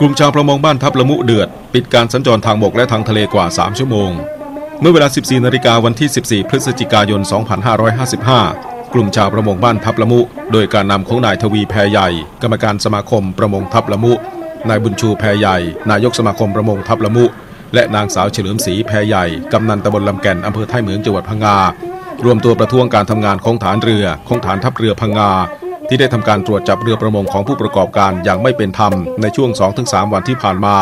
กลุ่มชาวประมงบ้านทับละมุเดือด ปิดการสัญจรทางบกและทางทะเลกว่า 3 ชั่วโมง เมื่อเวลา 14นาฬิกาวันที่ 14 พฤศจิกายน 2555 กลุ่มชาวประมงบ้านทับละมุ โดยการนำของนายทวีแพรใหญ่ กรรมการสมาคมประมงทับละมุ นายบุญชูแพรใหญ่ นายกสมาคมประมงทับละมุ และนางสาวเฉลิมศรีแพรใหญ่ กำนันตำบลลำแก่นอำเภอท่ายเหมืองจังหวัดพังงารวมตัวประท้วงการทำงานของฐานเรือของฐานทัพเรือพังงา ที่ได้ทำการตรวจจับเรือประมงของผู้ประกอบการอย่างไม่เป็นธรรมในช่วง 2-3 วันที่ผ่านมา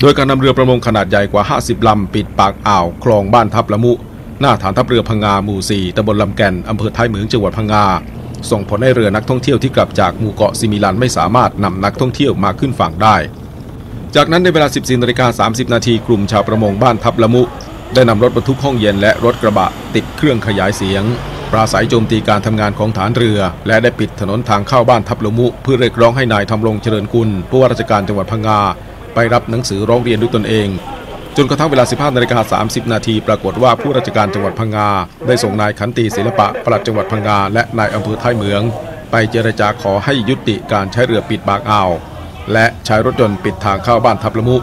โดยการนำเรือประมงขนาดใหญ่กว่า 50 ลำ ปิดปากอ่าวคลองบ้านทับละมุ หน้าฐานทัพเรือพังงาหมู่ 4ตำบลลำแก่นอำเภอท้ายเหมืองจังหวัดพังงา ส่งผลให้เรือนักท่องเที่ยวที่กลับจากหมู่เกาะซิมิลันไม่สามารถนำนักท่องเที่ยวมาขึ้นฝั่งได้ จากนั้นในเวลา 14นาฬิกา30 นาทีกลุ่มชาวประมงบ้านทับละมุ ได้นำรถบรรทุกห้องเย็นและรถกระบะติดเครื่องขยายเสียง ปราศัยโจมตีการทำงานของฐานเรือ และได้ปิดถนนทางเข้าบ้านทับลมุเพื่อเรียกร้องให้นายทำรงเจริญกุลผู้ว่าราชการจังหวัดพังงาไปรับหนังสือร้องเรียนด้วยตนเองจนกระทั่งเวลา 15นาฬิกา30 นาที ปรากฏว่าผู้ราชการจังหวัดพังงา ได้ส่งนายขันตีศิลปะปลัดจังหวัดพังงา และนายอำเภอท้ายเหมือง ไปเจรจาขอให้ยุติการใช้เรือปิดปากอ่าว และใช้รถยนต์ปิดทางเข้าบ้านทับละมุ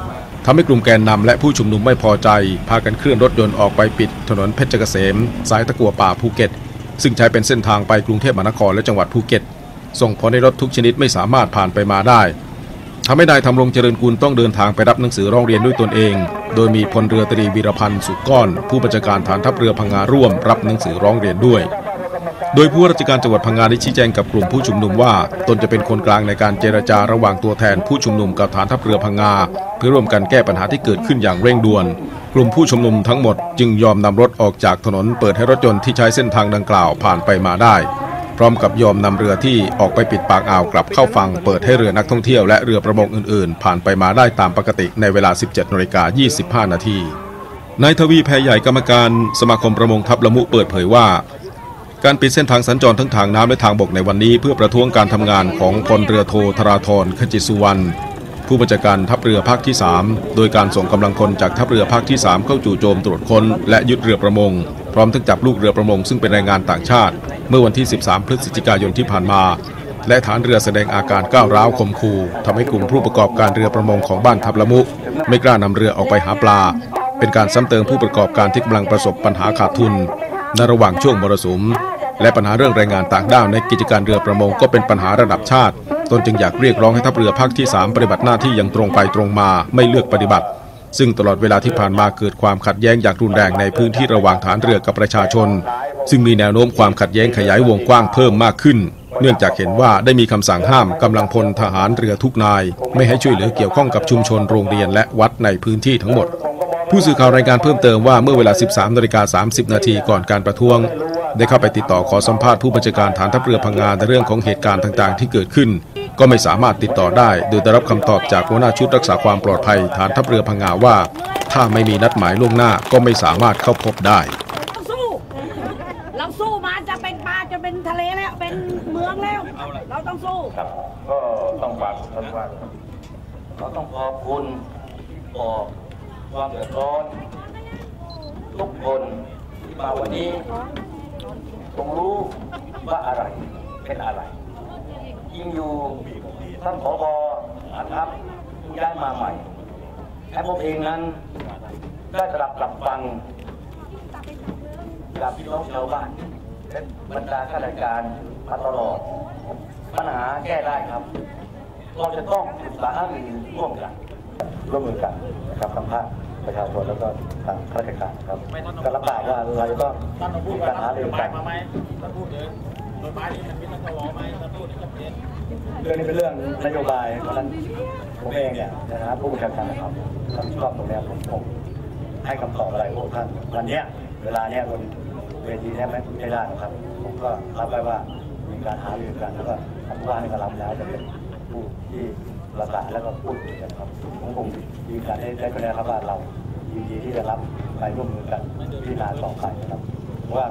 ทำให้กลุ่มแกนนำและผู้ชุมนุมไม่พอใจ พากันเคลื่อนรถยนต์ออกไปปิดถนนเพชรเกษม สายตะกัวป่าภูเก็ต ซึ่งใช้เป็นเส้นทางไปกรุงเทพมหานครและจังหวัดภูเก็ต ส่งผลให้รถทุกชนิดไม่สามารถผ่านไปมาได้ทำให้นายทำรงเจริญกุลต้องเดินทางไปรับหนังสือร้องเรียนด้วยตนเอง โดยมีพลเรือตรีวีรพันธ์สุก้อน ผู้บัญชาการฐานทัพเรือพังงาร่วม รับหนังสือร้องเรียนด้วย โดยผู้ราชการจังหวัดพังงาได้ชี้แจงกับกลุ่มผู้ชุมนุมว่า ตนจะเป็นคนกลางในการเจรจาระหว่างตัวแทนผู้ชุมนุมกับฐานทัพเรือพังงาเพื่อร่วมกันแก้ปัญหาที่เกิดขึ้นอย่างเร่งด่วน กลุ่มผู้ชุมนุมทั้งหมดจึงยอมนำรถออกจากถนนเปิดให้รถยนต์ที่ใช้เส้นทางดังกล่าวผ่านไปมาได้ พร้อมกับยอมนำเรือที่ออกไปปิดปากอ่าวกลับเข้าฝั่งเปิดให้เรือนักท่องเที่ยวและเรือประมงอื่นๆ ผ่านไปมาได้ตามปกติในเวลา 17นาฬิกา25 นาทีนายทวีแพรใหญ่กรรมการสมาคมประมงทับละมุเปิดเผยว่า การปิดเส้นทางสัญจรทั้งทางน้ำและทางบกในวันนี้ เพื่อประท้วงการทำงานของพลเรือโทธราธรขจิสุวรรณ ผู้บัญชาการทัพเรือภาคที่ 3 โดยการส่งกำลังพลจากทัพเรือภาคที่ 3 เข้าจู่โจมตรวจค้น และยึดเรือประมง พร้อมทั้งจับลูกเรือประมงซึ่งเป็นแรงงานต่างชาติ เมื่อวันที่ 13 พฤศจิกายนที่ผ่านมา และฐานเรือแสดงอาการก้าวร้าวข่มขู่ทำให้กลุ่มผู้ประกอบการเรือประมงของบ้านทับละมุ ไม่กล้านำเรือออกไปหาปลา เป็นการซ้ำเติมผู้ประกอบการที่กำลังประสบปัญหาขาดทุนในระหว่างช่วงมรสุม และปัญหาเรื่องแรงงานต่างด้าวในกิจการเรือประมงก็เป็นปัญหาระดับชาติ ตนจึงอยากเรียกร้องให้ทัพเรือภาคที่ 3 ปฏิบัติหน้าที่อย่างตรงไปตรงมาไม่เลือกปฏิบัติ ซึ่งตลอดเวลาที่ผ่านมาเกิดความขัดแย้งอย่างรุนแรงในพื้นที่ระหว่างฐานเรือกับประชาชน ซึ่งมีแนวโน้มความขัดแย้งขยายวงกว้างเพิ่มมากขึ้น เนื่องจากเห็นว่าได้มีคำสั่งห้ามกำลังพลทหารเรือทุกนาย ไม่ให้ช่วยเหลือเกี่ยวข้องกับชุมชนโรงเรียนและวัดในพื้นที่ทั้งหมดผู้สื่อข่าวรายงานเพิ่มเติมว่าเมื่อเวลา 13นาฬิกา30 นาทีก่อนการประท้วง ได้เข้าไปติดต่อขอสัมภาษณ์ผู้บัญชาการฐานทัพเรือพังงาในเรื่องของเหตุการณ์ต่างๆ ที่เกิดขึ้น ก็ไม่สามารถติดต่อได้ โดยได้รับคำตอบจากหัวหน้าชุดรักษาความปลอดภัย ฐานทัพเรือพังงาว่า ถ้าไม่มีนัดหมายล่วงหน้าก็ไม่สามารถเข้าพบได้ เราสู้ เราสู้มาจะเป็นปลาจะเป็นทะเลแล้วเป็นเมืองแล้ว เราต้องสู้ ครับก็ต้องฝากท่านว่าเราต้องขอบคุณต่อความเดือดร้อนทุกคนที่มาวันนี้ ต้องรู้ว่าอะไรเป็นอะไรยิ่งอยู่ท่านผบอาทัพผู้ย้ายมาใหม่และผมเองนั้นได้ตรับรับฟังกับพี่น้องชาวบ้านและบรรดาข้าราชการมาตลอด ปัญหาแก้ได้ครับ เราจะต้องปรึกษาหารือร่วมกันร่วมมือกันนะครับทั้งภาค ประชาชนแล้วก็ทางข้าราชการครับก็รับปากว่าเราจะต้องท่านต้องพูมีดการว่าหารือกฎหกัมานยมาไหมท่านพูดถึงกฎหมายนี้มันมีตั้งแต่รอไหมท่านพูดถึงจะเปลี่ยนเรื่องนี้เป็นเรื่องนโยบายเพราะฉะนั้นผมเองเนี่ยนะครับผู้บัญชาการนะครับรับผิดชอบตรงเนี้ยผมผมให้คำตอบอะไรพวกท่านวันเนี้ยเวลาเนี้ยบนเวทีเนี้ยไม่ไม่ได้หรอกครับ ผมก็รับไว้ว่ามีการหารือกันแล้วก็ทางว่านี่ก็รับแล้วจะเป็นผู้ที่ ประสานแล้วก็พูดคุยกันครับผมคงยืนยันได้ได้ก็ได้ครับว่าเรายินดีที่จะรับไปร่วมมือกันพิจารณาต่อไปนะครับว่า